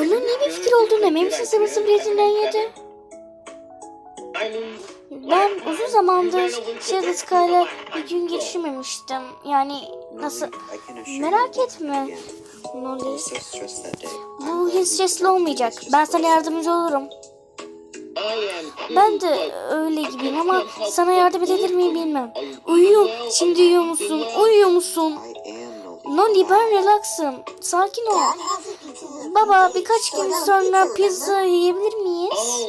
Bunun iyi bir fikir olduğunu emin misin 007? Ben uzun zamandır Shadow Sky'la bir gün geçirmemiştim. Yani nasıl? Merak etme. Noli. Bu hiç stresli olmayacak. Ben sana yardımcı olurum. Ben de öyle gibiyim ama sana yardım edebilir miyim bilmem. Uyuyor. Şimdi uyuyor musun? Uyuyor musun? Noli ben relaxım. Sakin ol. Baba birkaç gün sonra pizza yiyebilir miyiz?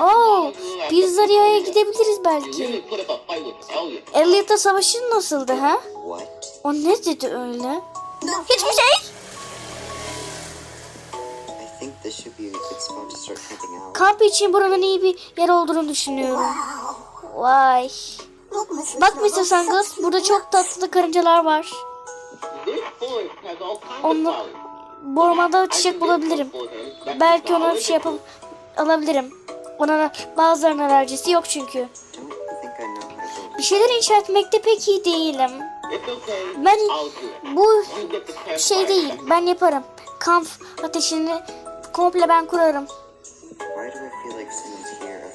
Oo, pizzeriaya gidebiliriz belki. Elliot'la savaşın nasıldı ha? O ne dedi öyle? Hiçbir şey. Kamp için buranın iyi bir yer olduğunu düşünüyorum. Vay. Bak Mr. Sangles, burada çok tatlı karıncalar var. Onu bu ormanda çiçek bulabilirim. Belki ona bir şey yapıp alabilirim. Ona bazılarının alerjisi yok çünkü. Bir şeyler inşa etmekte pek iyi değilim. Ben bu şey değil. Ben yaparım. Kamp ateşini komple ben kurarım.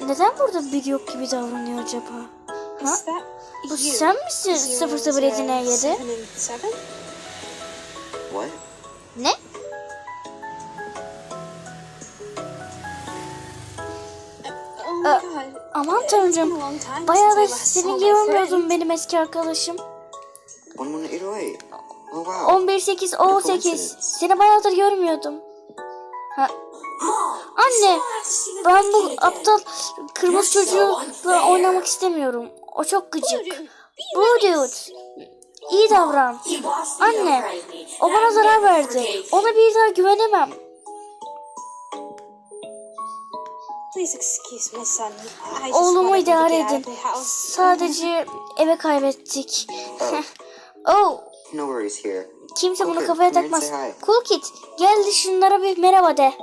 Neden burada biri yok gibi davranıyor acaba? Ha? Bu sen misin Zero, 007 seven, 7? What? Ne? God. Aman tanrım. long time Bayağı da seni görmüyordum benim eski arkadaşım. 1188. Oh wow. 11 8 18. Seni bayağıdır görmüyordum. Ha. Anne, ben bu aptal kırmızı çocuğuyla oynamak istemiyorum. O çok gıcık. Blue dude. İyi davran. Anne, o bana zarar verdi. Ona bir daha güvenemem. Please excuse my son. I just Oğlumu idare edin. Sadece eve kaybettik. oh, kimse bunu kafaya takmaz. Cool Kid, gel de şunlara bir merhaba de.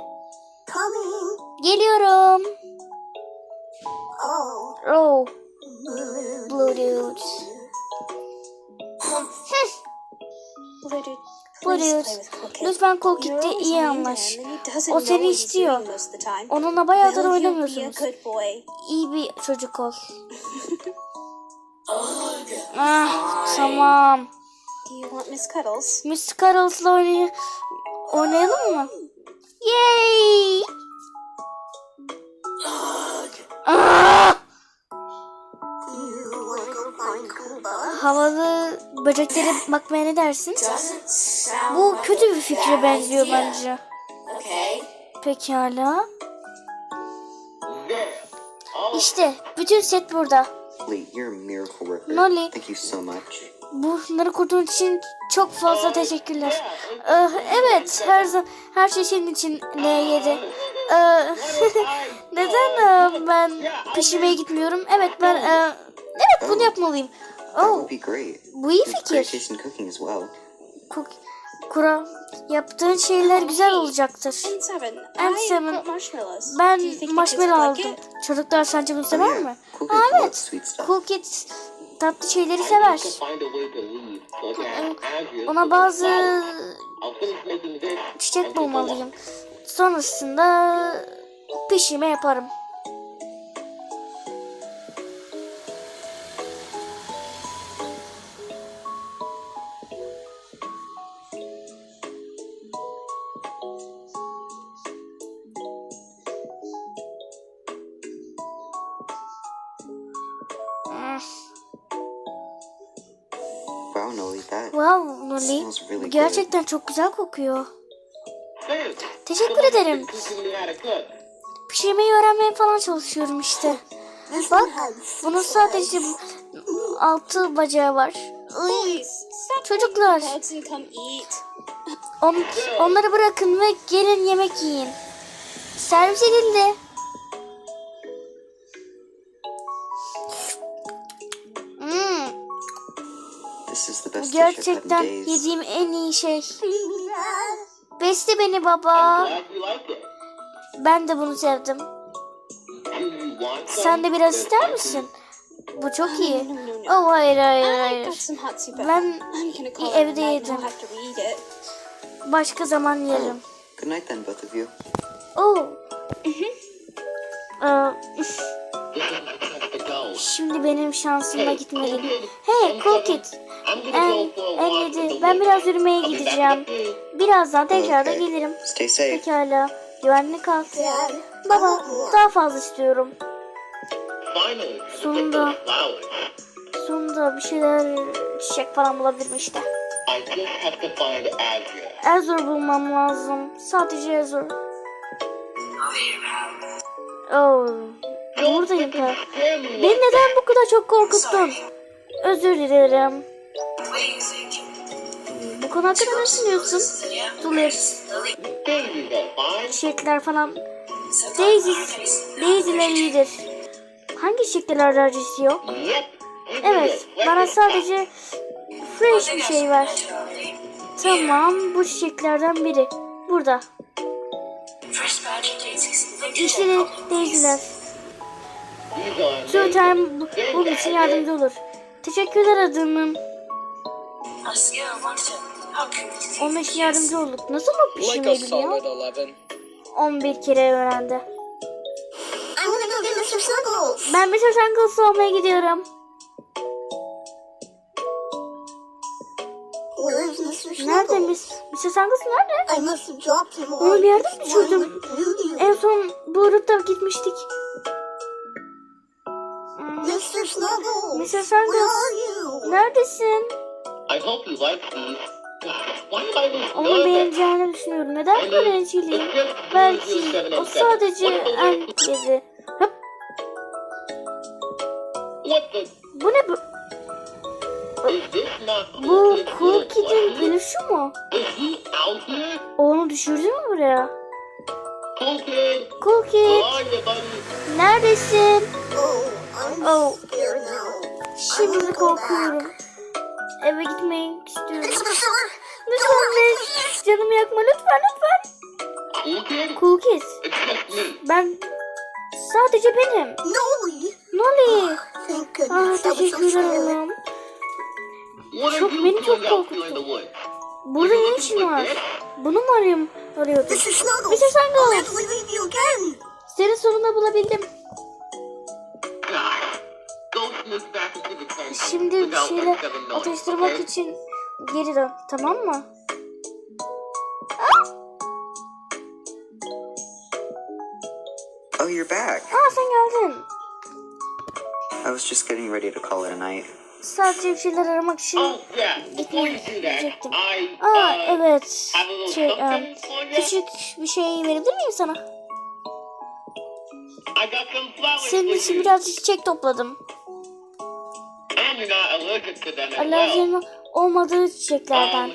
Geliyorum. Oh. Blue Kid. Lütfen Kid'le always iyi anlaş. O seni istiyor. Onunla bayağıdır oynamıyorsunuz. İyi bir çocuk ol. ah, tamam. Miss Cuddles? Miss Carls'la oynay oynayalım mı? Yay! Ah! Havalı böceklere bakmaya ne dersin? Bu kötü bir fikre benziyor bence. Pekala. İşte bütün set burada. Nolly. Thank you so much. Bunları kurduğun için çok fazla teşekkürler. Ee, evet, her zaman her şey senin için L7. Ee, neden e, ben pişirmeye gitmiyorum? Evet, ben e, evet bunu yapmalıyım. That Oh, would be great. bu iyi great fikir. taste in cooking as well. Kuk, kura, yaptığın şeyler güzel olacaktır. And seven. And I seven. brought marshmallows. Do you Ben think the kids marshmallow would like aldım. it? Çocuklar sence bunu sever mi? Cool Ha, kids love evet. sweet stuff. Cool Kids tatlı şeyleri sever. Ona bazı çiçek bulmalıyım. Sonrasında pişirme yaparım. Wow, Nolly, that Wow Noli, smells really bu good. gerçekten çok güzel kokuyor. Teşekkür ederim. Pişirmeyi öğrenmeye falan çalışıyorum işte. Bak, bunun sadece altı bacağı var. Çocuklar. on, onları bırakın ve gelin yemek yiyin. Servis edildi. Gerçekten yediğim en iyi şey. Besle beni baba. Ben de bunu sevdim. Sen de biraz ister misin? Bu çok iyi. Oh hayır hayır hayır. Ben evde yedim. Başka zaman yerim. Good night then, both of you. Oh. Ee, Şimdi benim şansıma gitmeliyim. Hey Cool Kid. En, en yedi. Ben biraz yürümeye gideceğim. Birazdan tekrar da gelirim. Stay safe. Pekala. Güvenli kal. Baba daha fazla istiyorum. Sonunda. Sonunda bir şeyler çiçek falan bulabilirim işte. Ezor bulmam lazım. Sadece Ezor. Oh. Buradayım da. Beni neden bu kadar çok korkuttun? Özür dilerim. Bu konu hakkında ne düşünüyorsun? Tulips, çiçekler falan. Daisy, Daisy'ler iyidir. Hangi çiçekler alerjisi yok? Evet, bana sadece fresh bir şey ver. Tamam, bu çiçeklerden biri. Burada. İşte Daisy'ler. Two time bu- bunun için yardımcı olur. Teşekkürler adamım. Onun için yardımcı olduk. Nasıl mı pişirmeyi biliyor? solid 11. 11 kere öğrendi. Snuggles. Ben Mr. Shankles'ı olmaya gidiyorum. Mr. Nerede Snuggles? Miss? Mr. Shankles nerede? Onu bir yerde mi düşürdüm? En son bu rıhta gitmiştik. Mr. Snuggles. Mr. Where Snuggles. are you? Neredesin? I hope you like these. Onu beğeneceğini düşünüyorum. Neden böyle endişeliyim? Belki o sadece en What the? bu ne bu? Bu Cool Kid Cool Kid Kid'in peluşu mu? Onu düşürdü mü buraya? Cool Kid, neredesin? Oh. Şimdi korkuyorum. Eve gitmek istiyorum. Lütfen Miss, canımı yakma lütfen lütfen. Me. ben sadece benim. Noli. Thank Ah goodness. I was so teşekkür scared. ederim. What are Çok- beni çok woods? Burada ne işin var? Bunu mu arıyorum, arıyordum? Mr. Snuggles. Seni sonunda bulabildim. Şimdi bir without şeyle one seven knowing, atıştırmak için geri dön. Tamam mı? Oh, you're back. Aa sen geldin. I was just getting ready to call it a night. Sadece bir şeyler aramak için. Oh, yeah. I, Aa uh, evet. Şey, you. küçük bir şey verebilir miyim sana? Senin için you. biraz çiçek topladım. Alerjinin olmadığı çiçeklerden.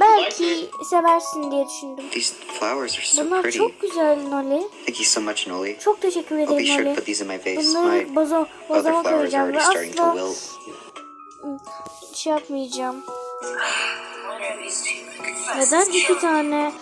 Belki seversin diye düşündüm. These flowers are so Bunlar pretty. çok güzel Noli. Thank you so much, Noli. Çok teşekkür I'll be ederim sure to Noli. put these in my vase. My Bunları flowers are koyacağım ve already starting to asla şey yapmayacağım. Neden iki tane